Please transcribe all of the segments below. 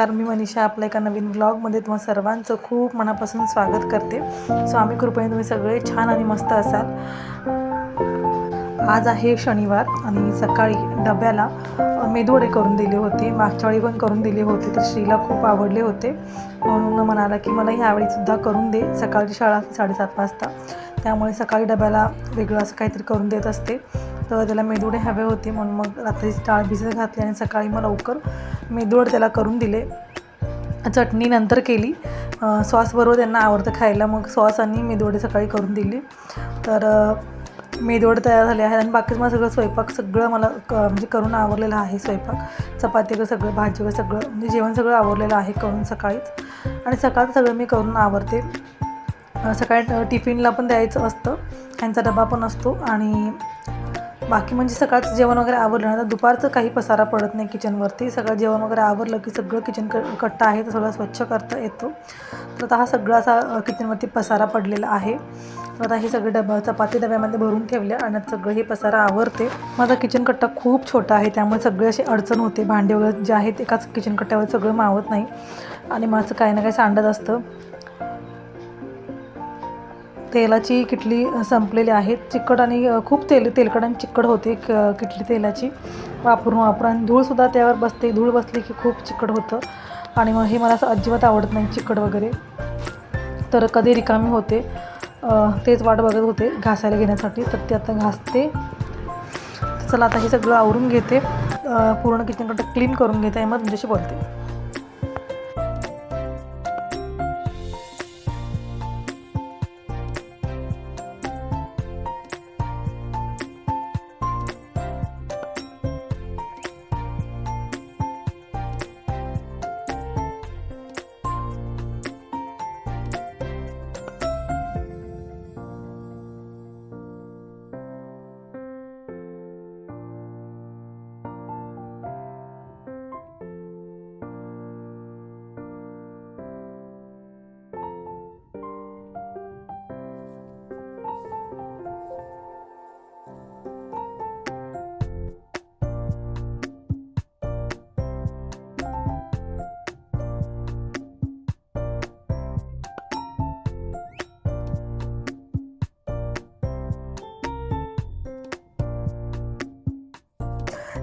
नमस्कार मी मनीषा आपल्या एका नवीन ब्लॉगमध्ये तुम्हा सर्वांचं खूप मनापासून स्वागत करते. सो आम्ही कृपया तुम्ही सगळे छान आणि मस्त असाल. आज आहे शनिवार आणि सकाळी डब्याला अ, मेदूवडे करून दिले होते मागच्या वेळी पण करून दिले होते तर श्रीला खूप आवडले होते. म्हणून म्हणाला की मला ह्यावेळीसुद्धा करून दे सकाळची शाळा साडेसात वाजता. त्यामुळे सकाळी डब्याला वेगळं असं काहीतरी करून देत असते. तर त्याला मेदुडे हवे होते म्हणून मग रात्री डाळ भिजत घातली आणि सकाळी मग लवकर मेदूड त्याला करून दिले. चटणी नंतर केली. सॉसबरोबर त्यांना आवडतं खायला मग सॉस आणि मेदूवडे सकाळी करून दिली. तर मेदवडे तयार झाले आहे आणि बाकीच मला सगळं स्वयंपाक सगळं मला क म्हणजे करून आवरलेलं आहे स्वयंपाक. चपाती वगैरे सगळं भाजी वगैरे सगळं म्हणजे जेवण सगळं आवरलेलं आहे करून सकाळीच. आणि सकाळचं सगळं मी करून आवरते. सकाळी टिफिनला पण द्यायचं असतं. ह्यांचा डबा पण असतो आणि बाकी म्हणजे सकाळचं जेवण वगैरे आवरलं ना तर दुपारचं काही पसारा पडत नाही किचनवरती सगळं जेवण वगैरे आवरलं की सगळं किचन क कट्टा आहे तर सगळं स्वच्छ करता येतो. तर आता हा सगळा असा किचनवरती पसारा पडलेला आहे. तर आता हे सगळे डबा चपाती डब्यामध्ये भरून ठेवले आणि सगळं हे पसारा आवरते. माझा किचन कट्टा खूप छोटा आहे त्यामुळे सगळे असे अडचण होते. भांडे वगैरे जे आहेत एकाच किचन कट्ट्यावर सगळं मावत नाही. आणि माझं काही ना काही सांडत असतं. तेलाची किटली संपलेली आहे चिकट आणि खूप तेल तेलकट आणि चिकट होते क किटली तेलाची. वापरून वापरून आणि धूळसुद्धा त्यावर बसते. धूळ बसली की खूप चिकट होतं. आणि मग हे मला असं अजिबात आवडत नाही चिकट वगैरे. तर कधी रिकामी होते. तेच वाट बघत होते घासायला घेण्यासाठी. तर ते आता घासते. चला आता हे सगळं आवरून घेते. पूर्ण किचनकडे क्लीन करून घेते. मग तुमच्याशी बोलते.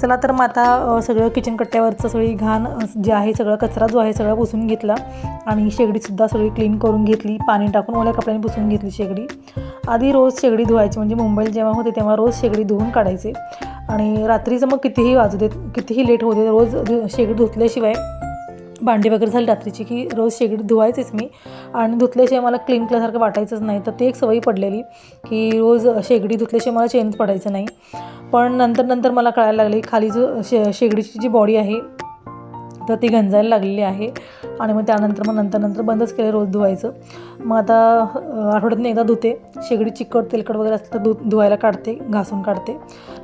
चला तर मग आता सगळं किचन कट्ट्यावरचं सगळी घाण जे आहे सगळं कचरा जो आहे सगळा पुसून घेतला. आणि शेगडीसुद्धा सगळी क्लीन करून घेतली. पाणी टाकून ओल्या कपड्याने पुसून घेतली शेगडी. आधी रोज शेगडी धुवायची म्हणजे मुंबईला जेव्हा होते तेव्हा रोज शेगडी धुवून काढायचे. आणि रात्रीचं मग कितीही वाजू देत कितीही लेट होते रोज शेगडी धुतल्याशिवाय भांडी वगैरे झाली रात्रीची की रोज शेगडी धुवायचीच मी. आणि धुतल्याशिवाय मला क्लीन केल्यासारखं वाटायचंच नाही. तर ते एक सवयी पडलेली की रोज शेगडी धुतल्याशिवाय मला चेंज पडायचं नाही. पण नंतर नंतर मला कळायला लागले खाली जो शे शेगडीची जी बॉडी आहे तर ती गंजायला लागलेली आहे. आणि मग त्यानंतर मग नंतर नंतर बंदच केलं रोज धुवायचं. मग आता आठवड्यातून एकदा धुते. शेगडी चिकट तेलकट वगैरे असतं तर धु धुवायला काढते घासून काढते.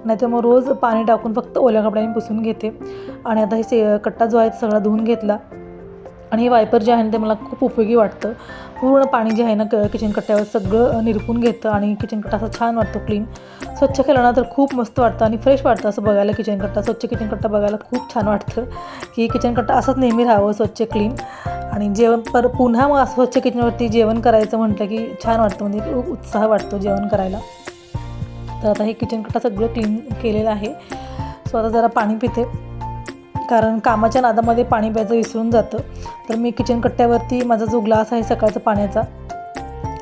नाहीतर मग रोज पाणी टाकून फक्त ओल्या कपड्याने पुसून घेते. आणि आता हे से कट्टा जो आहे सगळा धुवून घेतला. आणि हे वायपर जे आहे ना ते मला खूप उपयोगी वाटतं. पूर्ण पाणी जे आहे ना क किचन कट्ट्यावर सगळं निरपून घेतं आणि किचन कट्टा असं छान वाटतो क्लीन स्वच्छ केला ना तर खूप मस्त वाटतं आणि फ्रेश वाटतं असं बघायला किचन कट्टा. स्वच्छ किचन कट्टा बघायला खूप छान वाटतं की किचन कट्टा असंच नेहमी राहावं स्वच्छ क्लीन आणि जेवण पर पुन्हा मग असं स्वच्छ किचनवरती जेवण करायचं म्हटलं की छान वाटतं म्हणजे उत्साह वाटतो जेवण करायला. तर आता हे किचन कट्टा सगळं क्लीन केलेलं आहे. सो आता जरा पाणी पिते. कारण कामाच्या नादामध्ये पाणी प्यायचं विसरून जातं. तर मी किचन कट्ट्यावरती माझा जो ग्लास आहे सकाळचा पाण्याचा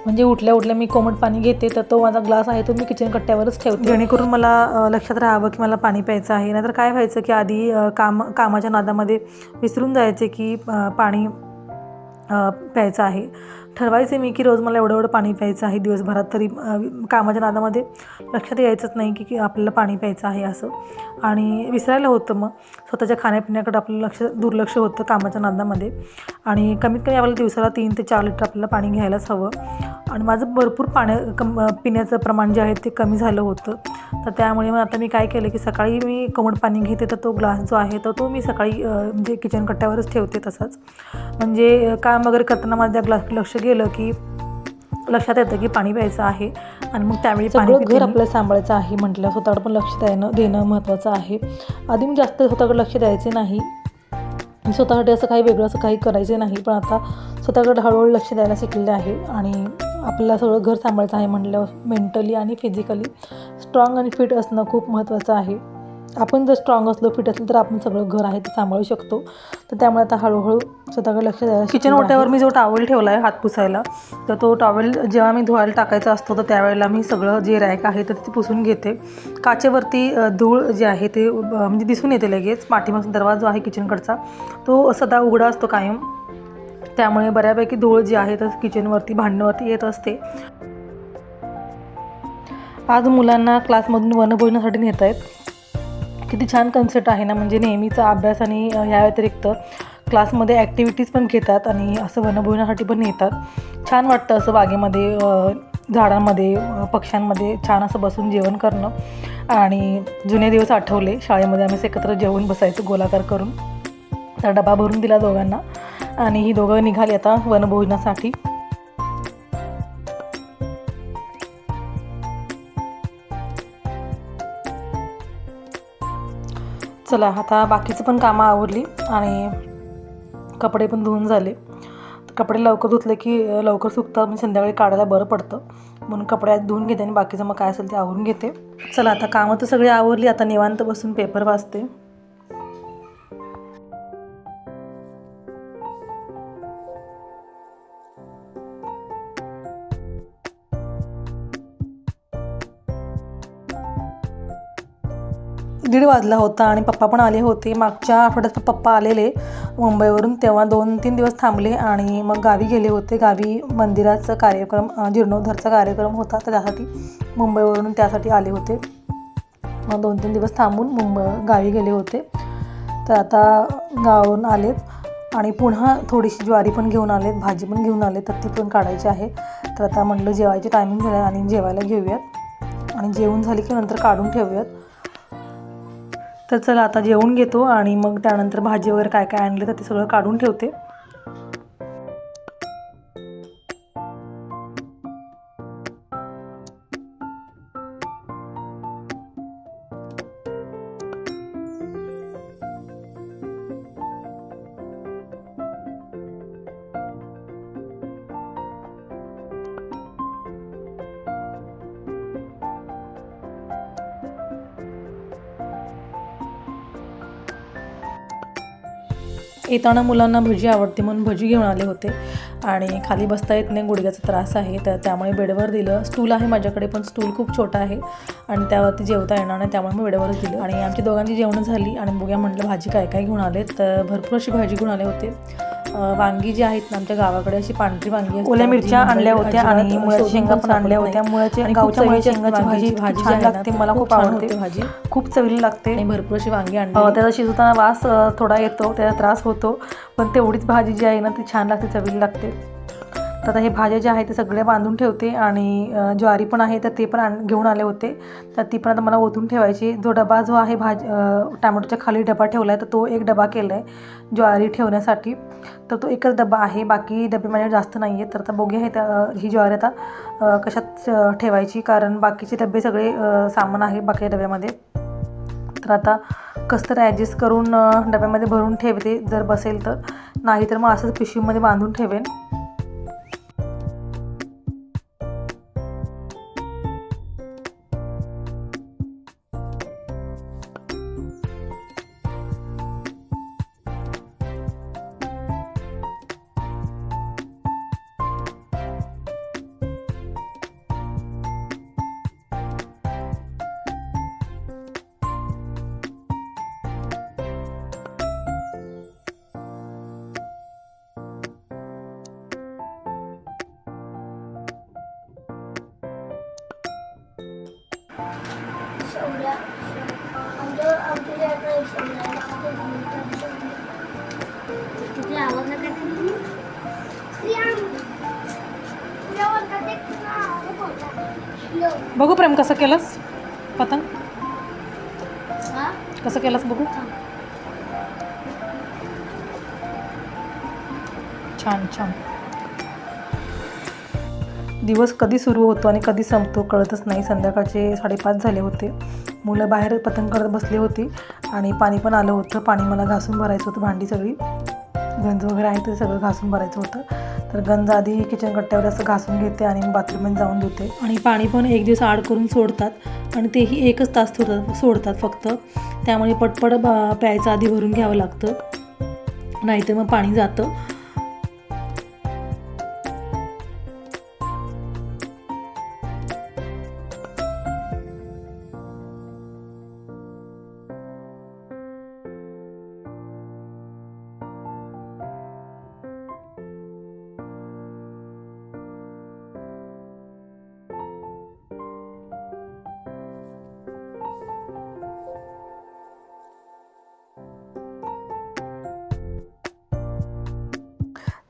म्हणजे उठल्या उठल्या मी कोमट पाणी घेते तर तो माझा ग्लास आहे तो मी किचन कट्ट्यावरच ठेवते. जेणेकरून मला लक्षात राहावं की मला पाणी प्यायचं आहे. नाहीतर काय व्हायचं की आधी काम कामाच्या नादामध्ये विसरून जायचे की पाणी प्यायचं आहे. ठरवायचे मी की रोज मला एवढं एवढं पाणी प्यायचं आहे दिवसभरात तरी कामाच्या नादामध्ये लक्षात यायचंच नाही की की आपल्याला पाणी प्यायचं आहे असं. आणि विसरायला होतं मग. स्वतःच्या खाण्यापिण्याकडे आपलं लक्ष दुर्लक्ष होतं कामाच्या नादामध्ये. आणि कमीत कमी आपल्याला दिवसाला तीन ते चार लिटर आपल्याला पाणी घ्यायलाच हवं. आणि माझं भरपूर पाण्या कम पिण्याचं प्रमाण जे आहे ते कमी झालं होतं. तर त्यामुळे मग आता मी काय केलं की सकाळी मी कोमट पाणी घेते तर तो ग्लास जो आहे तर तो मी सकाळी म्हणजे किचन कट्ट्यावरच ठेवते तसाच. म्हणजे काम वगैरे करताना माझ्या ग्लास लक्ष गेलं की लक्षात येतं की पाणी प्यायचं आहे आणि मग त्यावेळी पाणी घर. आपल्याला सांभाळायचं आहे म्हटलं. स्वतःकडे पण लक्ष देणं देणं महत्त्वाचं आहे. आधी मी जास्त स्वतःकडे लक्ष द्यायचे नाही. स्वतःसाठी असं काही वेगळं असं काही करायचं नाही पण आता स्वतःकडे हळूहळू लक्ष द्यायला शिकलेले आहे आणि आपल्याला सगळं घर सांभाळायचं आहे म्हटल्यावर मेंटली आणि फिजिकली स्ट्रॉंग आणि फिट असणं खूप महत्त्वाचं आहे. आपण जर स्ट्रॉंग असलो फिट असलो तर आपण सगळं घर आहे ते सांभाळू शकतो. तर त्यामुळे आता हळूहळू स्वतःकडे लक्ष द्यायला किचन ओट्यावर मी जो टॉवेल ठेवला आहे हात पुसायला तर तो टॉवेल जेव्हा मी धुवायला टाकायचा असतो तर त्यावेळेला मी सगळं जे रॅक आहे तर ते पुसून घेते. काचेवरती धूळ जे आहे ते म्हणजे दिसून येते लगेच. पाठीमागचा दरवाजा जो आहे किचनकडचा तो सदा उघडा असतो कायम. त्यामुळे बऱ्यापैकी धूळ जी आहे तर किचनवरती भांडणावरती येत असते. आज मुलांना क्लासमधून वनभोजनासाठी नेत आहेत किती छान कन्सेप्ट आहे ना म्हणजे नेहमीचा अभ्यास आणि ह्या व्यतिरिक्त क्लासमध्ये ॲक्टिव्हिटीज पण घेतात आणि असं वनभोजनासाठी पण नेतात. छान वाटतं असं बागेमध्ये झाडांमध्ये पक्ष्यांमध्ये छान असं बसून जेवण करणं. आणि जुने दिवस आठवले शाळेमध्ये आम्ही एकत्र जेवून बसायचो गोलाकार करून. तर डबा भरून दिला दोघांना आणि ही दोघं निघाली आता वनभोजनासाठी. चला आता बाकीचं पण कामं आवरली आणि कपडे पण धुवून झाले. कपडे लवकर धुतले की लवकर सुकतात म्हणजे संध्याकाळी काढायला बरं पडतं. म्हणून कपडे धुवून घेते आणि बाकीचं मग काय असेल ते आवरून घेते. चला आता कामं तर सगळी आवरली आता निवांत बसून पेपर वाचते. दीड वाजला होता आणि पप्पा पण आले होते. मागच्या आठवड्यात पप्पा आलेले मुंबईवरून तेव्हा दोन तीन दिवस थांबले आणि मग गावी गेले होते. गावी मंदिराचा कार्यक्रम जीर्णोद्धारचा कार्यक्रम होता. तर त्यासाठी मुंबईवरून त्यासाठी आले होते. मग दोन तीन दिवस थांबून मुंबई गावी गेले होते. तर आता गावून आलेत आणि पुन्हा थोडीशी ज्वारी पण घेऊन आलेत भाजी पण घेऊन आले तर ती पण काढायची आहे. तर आता म्हटलं जेवायची टायमिंग झालं आणि जेवायला घेऊयात. आणि जेवण झाली की नंतर काढून ठेवूयात. तर चला आता जेवून घेतो आणि मग त्यानंतर भाजी वगैरे काय काय आणलं तर ते सगळं काढून ठेवते. येताना मुलांना भजी आवडते म्हणून भजी घेऊन आले होते. आणि खाली बसता येत नाही गुडघ्याचा त्रास आहे. तर त्यामुळे बेडवर दिलं. स्टूल आहे माझ्याकडे पण स्टूल खूप छोटा आहे. आणि त्यावरती जेवता येणार नाही त्यामुळे मी बेडवरच दिलं. आणि आमची दोघांची जेवणं झाली. आणि बघूया म्हटलं भाजी काय काय घेऊन आले तर भरपूर अशी भाजी घेऊन आले होते. वांगी जी आहेत ना आमच्या गावाकडे अशी पांढरी वांगी. ओल्या मिरच्या आणल्या होत्या आणि मुळ्याच्या शेंगा पण आणल्या होत्या. मुळ्याच्या- आणि गावच्या मुळ्याच्या शेंगाची भाजी भाजी छान लागते, ती मला खूप आवडते. भाजी खूप चवीला लागते आणि भरपूर अशी वांगी आणली त्याचा शिजवताना वास थोडा येतो त्याचा त्रास होतो पण तेवढीच भाजी जी आहे ना ती छान लागते चवीला लागते तर आता हे भाज्या ज्या आहेत ते सगळे बांधून ठेवते आणि ज्वारी पण आहे तर ते पण आण घेऊन आले होते. तर ती पण आता मला ओतून ठेवायची. जो डबा जो आहे भाज टॅमॅटोच्या खाली डबा ठेवला आहे तर तो एक डबा केला आहे ज्वारी ठेवण्यासाठी. तर तो एकच डबा आहे बाकी डबे माझ्या जास्त नाही आहेत तर आता बोगी आहे त्या ही ज्वारी आता कशात ठेवायची. कारण बाकीचे डबे सगळे सामान आहे बाकीच्या डब्यामध्ये. तर आता कसं तर ॲडजस्ट करून डब्यामध्ये भरून ठेवते. जर बसेल तर. नाही तर मग असंच पिशवीमध्ये बांधून ठेवेन. आमच्या आवाज बघू प्रेम कसं केलंस पतंग. कसं केलंस बघू. छान छान. दिवस कधी सुरू होतो आणि कधी संपतो कळतच नाही. संध्याकाळचे साडेपाच झाले होते. मुलं बाहेर पतंग करत बसली होती आणि पाणी पण आलं होतं. पाणी मला घासून भरायचं होतं भांडी सगळी. गंज वगैरे आहे ते सगळं घासून भरायचं होतं. तर गंज आधी किचन कट्ट्यावर असं घासून घेते आणि बाथरूममध्ये जाऊन धुते. आणि पाणी पण एक दिवस आड करून सोडतात आणि तेही एकच तास सोडतात सोडतात फक्त. त्यामुळे पटपट प्यायचं आधी भरून घ्यावं लागतं. नाहीतर मग पाणी जातं.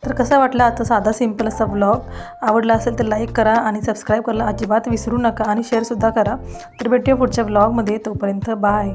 तर कसा वाटला आता साधा सिंपल असा ब्लॉग आवडला असेल तर लाईक करा आणि सबस्क्राईब करायला अजिबात विसरू नका आणि शेअरसुद्धा करा. तर भेटूया पुढच्या ब्लॉगमध्ये तोपर्यंत बाय